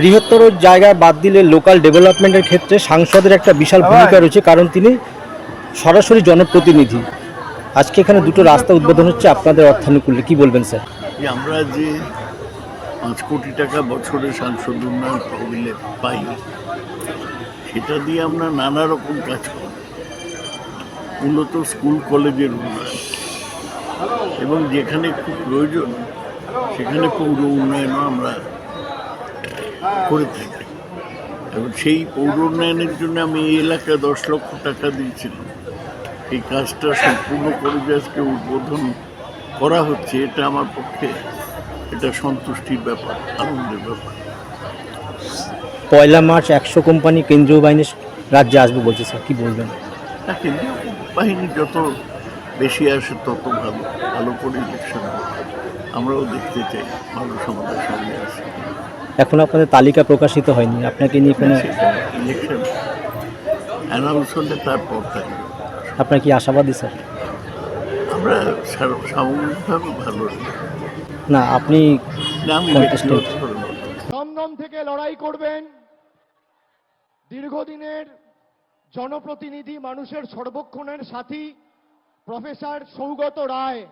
বৃহত্তর জায়গা বাদ দিলে লোকাল ডেভেলপমেন্টের ক্ষেত্রে সাংসদের একটা বিশাল ভূমিকা রয়েছে কারণ তিনি সরাসরি জনপ্রতিনিধি। আজকে এখানে দুটো রাস্তা উদ্বোধন হচ্ছে আপনাদের অর্থানুকূল্যে। কি বলবেন স্যার? আমরা যে পাঁচ কোটি টাকা বছরে সাংসদ উন্নয়ন তহবিলে পাই সেটা দিয়ে আমরা নানা রকম কাজ করি। মূলত স্কুল কলেজের উন্নয়ন। এবং যেখানে খুব প্রয়োজন সেখানে পৌর উন্নয়নও আমরা করে থাকি। এবং সেই পৌর উন্নয়নের জন্য আমি এই এলাকায় দশ লক্ষ টাকা দিয়েছিলাম। এই কাজটা সম্পূর্ণ করে যে আজকে উদ্বোধন করা হচ্ছে এটা আমার পক্ষে এটা সন্তুষ্টির ব্যাপার আনন্দের ব্যাপার। পয়লা মার্চ একশো কোম্পানি কেন্দ্রীয় বাহিনীর রাজ্যে আসবে বলছে স্যার কী বলবেন? না কেন্দ্রীয় বাহিনী যত বেশি আসে তত ভালো ভালো করে ইলেকশন আমরাও দেখতে চাই মানুষ আমাদের সামনে আসে। এখন আপনাদের তালিকা প্রকাশিত হয়নি। আপনাকে নিয়ে কোনো ইলেকশন অ্যানাউন্স হলে তারপর থাকবে। আপনার কি আশাবাদী স্যার? আমরা সামগ্রিকভাবে ভালো না আপনি। দমদম থেকে লড়াই করবেন। দীর্ঘদিনের জনপ্রতিনিধি মানুষের সর্বক্ষণের সাথী প্রফেসর সৌগত রায়।